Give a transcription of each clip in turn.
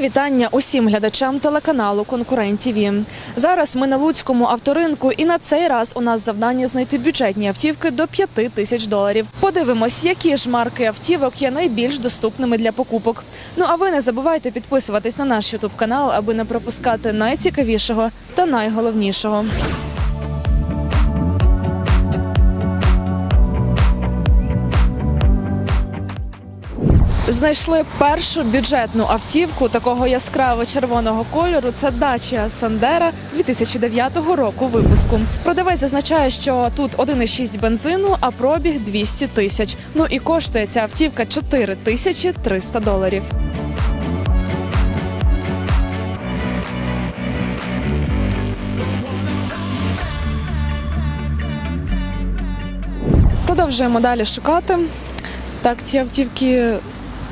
Вітання усім глядачам телеканалу Конкурент. Зараз ми на Луцькому авторинку, і на цей раз у нас завдання знайти бюджетні автівки до 5 тисяч доларів. Подивимось, які ж марки автівок є найбільш доступними для покупок. Ну а ви не забувайте підписуватись на наш Ютуб канал, аби не пропускати найцікавішого та найголовнішого. Знайшли першу бюджетну автівку такого яскраво червоного кольору. Це Dacia Sandero 2009 року випуску. Продавець зазначає, що тут 1,6 бензину, а пробіг 200 тисяч. Ну і коштує ця автівка 4 тисячі 300 доларів. Продовжуємо далі шукати. Так, ці автівки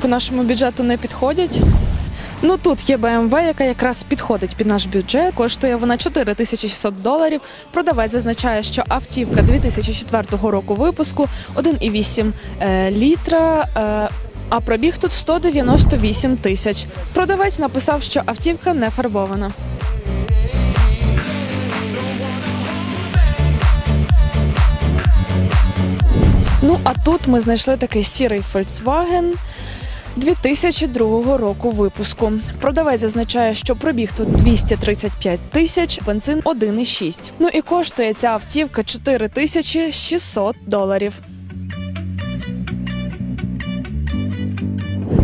по нашому бюджету не підходять. Ну тут є BMW, яка якраз підходить під наш бюджет. Коштує вона 4600 доларів. Продавець зазначає, що автівка 2004 року випуску 1,8 е, літра. Е, а пробіг тут 198 тисяч. Продавець написав, що автівка не фарбована. Ну а тут ми знайшли такий сірий Volkswagen 2002 року випуску. Продавець зазначає, що пробіг тут 235 тисяч, бензин 1,6. Ну і коштує ця автівка 4600 доларів.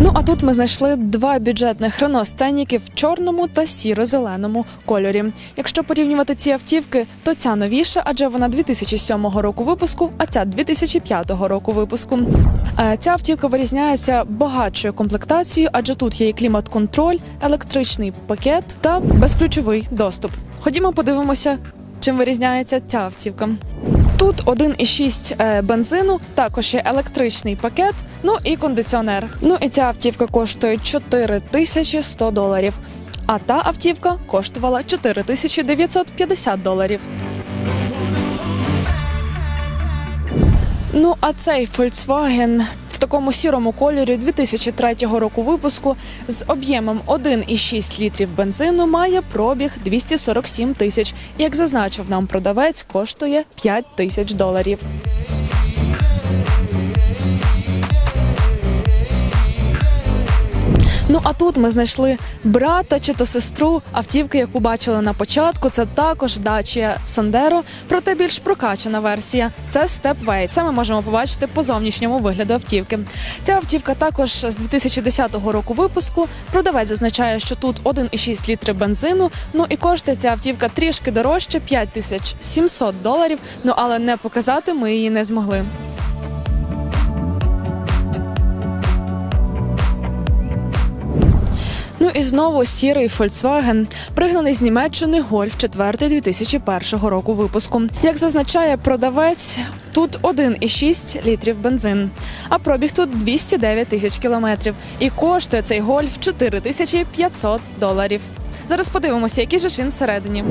Ну а тут ми знайшли два бюджетних Рено Сценіки в чорному та сіро-зеленому кольорі. Якщо порівнювати ці автівки, то ця новіша, адже вона 2007 року випуску, а ця 2005 року випуску. Е, Ця автівка вирізняється багатшою комплектацією, адже тут є і клімат-контроль, електричний пакет та безключовий доступ. Ходімо, подивимося, чим вирізняється ця автівка. Тут 1,6 е, бензину, також є електричний пакет, ну і кондиціонер. Ну і ця автівка коштує 4100 доларів. А та автівка коштувала 4950 доларів. Ну а цей Volkswagen такому сірому кольорі 2003 року випуску з об'ємом 1,6 літрів бензину має пробіг 247 тисяч. Як зазначив нам продавець, коштує 5 тисяч доларів. Ну а тут ми знайшли брата чи то сестру автівки, яку бачили на початку. Це також Dacia Sandero, проте більш прокачана версія. Це Stepway. Це ми можемо побачити по зовнішньому вигляду автівки. Ця автівка також з 2010 року випуску. Продавець зазначає, що тут 1,6 літри бензину. Ну і коштує ця автівка трішки дорожче 5700 доларів. Ну але не показати ми її не змогли. Ну і знову сірий Volkswagen, пригнаний з Німеччини Golf 4 2001 року випуску. Як зазначає продавець, тут 1,6 літрів бензин, а пробіг тут 209 тисяч кілометрів. І коштує цей Golf 4500 доларів. Зараз подивимося, який же ж він всередині.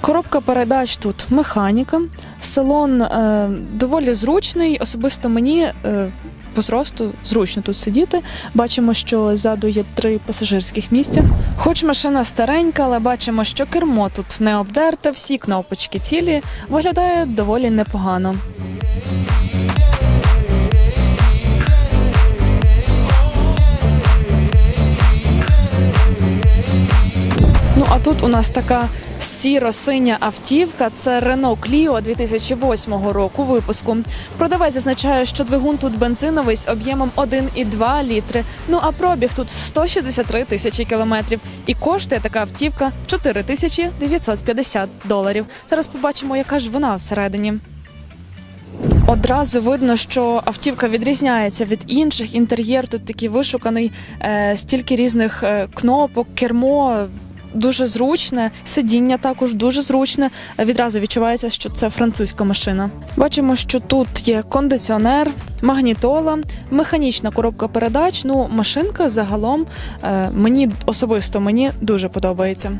Коробка передач тут механіка. Салон е, доволі зручний. Особисто мені е, по зросту зручно тут сидіти. Бачимо, що ззаду є три пасажирських місця. Хоч машина старенька, але бачимо, що кермо тут не обдерте, всі кнопочки цілі. Виглядає доволі непогано. Ну а тут у нас така сіро-синя автівка. Це Renault Clio 2008 року випуску. Продавець зазначає, що двигун тут бензиновий з об'ємом 1,2 літри. Ну а пробіг тут 163 тисячі кілометрів. І коштує така автівка 4 тисячі 950 доларів. Зараз побачимо, яка ж вона всередині. Одразу видно, що автівка відрізняється від інших. Інтер'єр тут такий вишуканий, е, стільки різних е, кнопок, кермо. Дуже зручне, сидіння також дуже зручне. Відразу відчувається, що це французька машина. Бачимо, що тут є кондиціонер, магнітола, механічна коробка передач. Ну, машинка загалом е, мені особисто мені дуже подобається.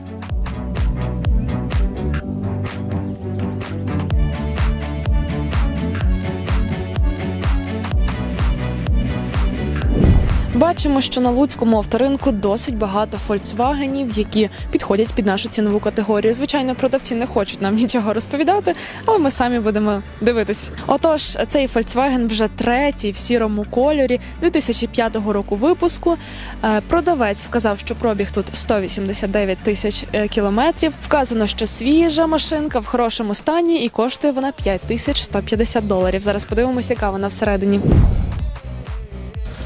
Бачимо, що на луцькому авторинку досить багато фольксвагенів, які підходять під нашу цінову категорію. Звичайно, продавці не хочуть нам нічого розповідати, але ми самі будемо дивитись. Отож, цей Volkswagen вже третій в сірому кольорі 2005 року випуску. Е, Продавець вказав, що пробіг тут 189 тисяч е, кілометрів. Вказано, що свіжа машинка в хорошому стані і коштує вона 5150 доларів. Зараз подивимося, яка вона всередині.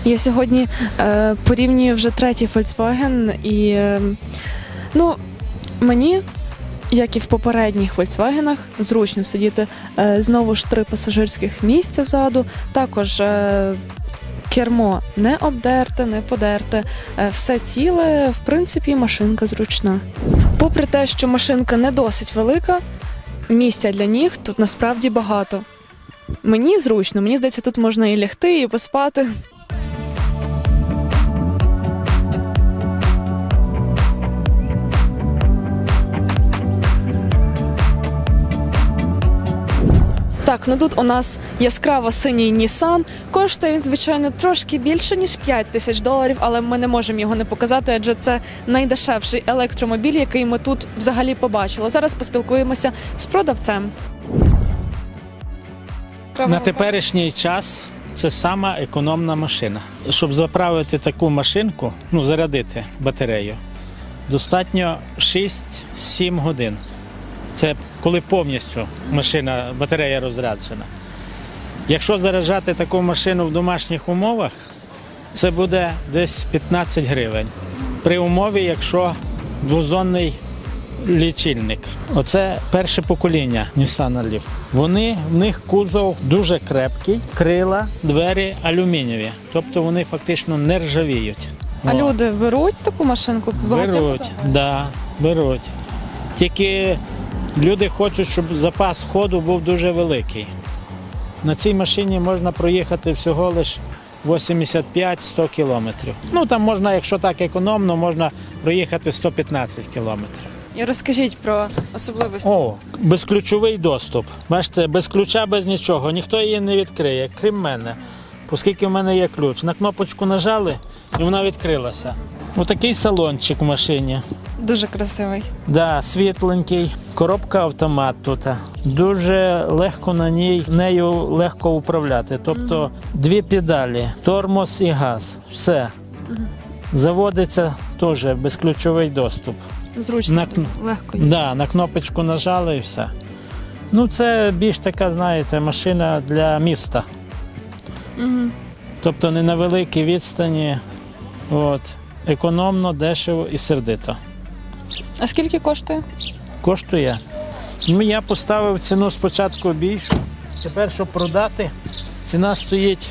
Я сьогодні е, порівнюю вже третій Volkswagen і е, ну, мені, як і в попередніх Volkswagen, зручно сидіти е, знову ж три пасажирських місця ззаду. Також е, кермо не обдерте, не подерте. Е, все ціле, в принципі, машинка зручна. Попри те, що машинка не досить велика, місця для ніг тут насправді багато. Мені зручно, мені здається, тут можна і лягти, і поспати. Так, ну тут у нас яскраво синій Nissan. Коштує він, звичайно, трошки більше, ніж 5 тисяч доларів, але ми не можемо його не показати, адже це найдешевший електромобіль, який ми тут взагалі побачили. Зараз поспілкуємося з продавцем. На теперішній час це сама економна машина. Щоб заправити таку машинку, ну зарядити батарею, достатньо 6-7 годин. Це коли повністю машина, батарея розряджена. Якщо заряджати таку машину в домашніх умовах, це буде десь 15 гривень. При умові, якщо двозонний лічильник. Оце перше покоління Nissan Leaf. Вони в них кузов дуже крепкий, крила, двері алюмінієві. Тобто вони фактично не ржавіють. А О, люди беруть таку машинку? Багатьох беруть, питань. да, беруть. Тільки люди хочуть, щоб запас ходу був дуже великий. На цій машині можна проїхати всього лише 85-100 кілометрів. Ну там можна, якщо так економно, можна проїхати 115 кілометрів. І розкажіть про особливості. О, безключовий доступ. Бачите, без ключа, без нічого. Ніхто її не відкриє, крім мене. Оскільки в мене є ключ. На кнопочку нажали і вона відкрилася. Отакий салончик в машині. Дуже красивий. Да, світленький, коробка автомат тут. Дуже легко на ній нею легко управляти. Тобто дві педалі, тормоз і газ. Все. Заводиться теж безключовий доступ. Зручно, На кн- легко. Да, на кнопочку нажали і все. Ну, це більш така, знаєте, машина для міста. Угу. Тобто не на великій відстані. От. Економно, дешево і сердито. А скільки коштує? Коштує. Ну, я поставив ціну спочатку більшу. Тепер, щоб продати, ціна стоїть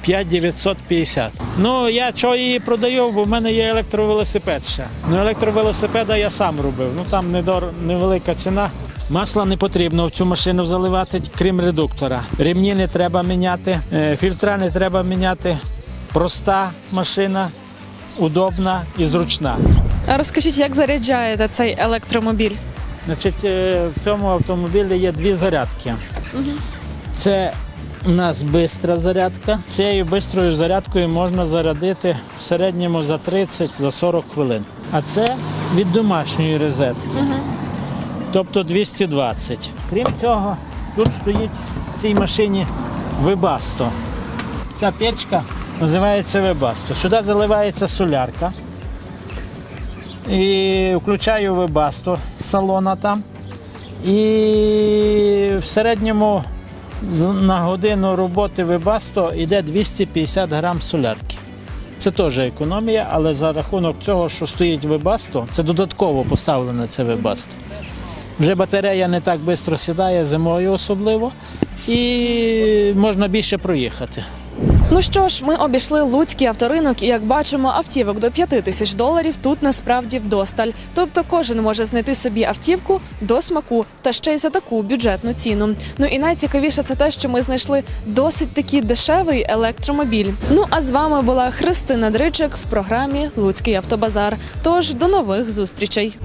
5950. Ну, я чого її продаю, бо в мене є електровелосипед ще. Ну, електровелосипеда я сам робив. Ну там недор... невелика ціна. Масла не потрібно в цю машину заливати, крім редуктора. Рівні не треба міняти, е, фільтра не треба міняти. Проста машина, удобна і зручна. Розкажіть, як заряджаєте цей електромобіль? Значить, е, в цьому автомобілі є дві зарядки. Це у нас бистра зарядка. Цією бистрою зарядкою можна зарядити в середньому за 30-40 хвилин. А це від домашньої розетки. Тобто 220. Крім цього, тут стоїть в цій машині вебасто. Ця печка називається вебасто. Сюди заливається солярка. І включаю вебасто з салона там. І в середньому на годину роботи вебасто йде 250 грам солярки. Це теж економія, але за рахунок цього, що стоїть вебасто, це додатково поставлене це вебасто. Вже батарея не так швидко сідає зимою особливо, і можна більше проїхати. Ну що ж, ми обійшли луцький авторинок, і як бачимо, автівок до 5 тисяч доларів тут насправді вдосталь. Тобто кожен може знайти собі автівку до смаку та ще й за таку бюджетну ціну. Ну і найцікавіше це те, що ми знайшли досить такий дешевий електромобіль. Ну а з вами була Христина Дричик в програмі Луцький автобазар. Тож до нових зустрічей.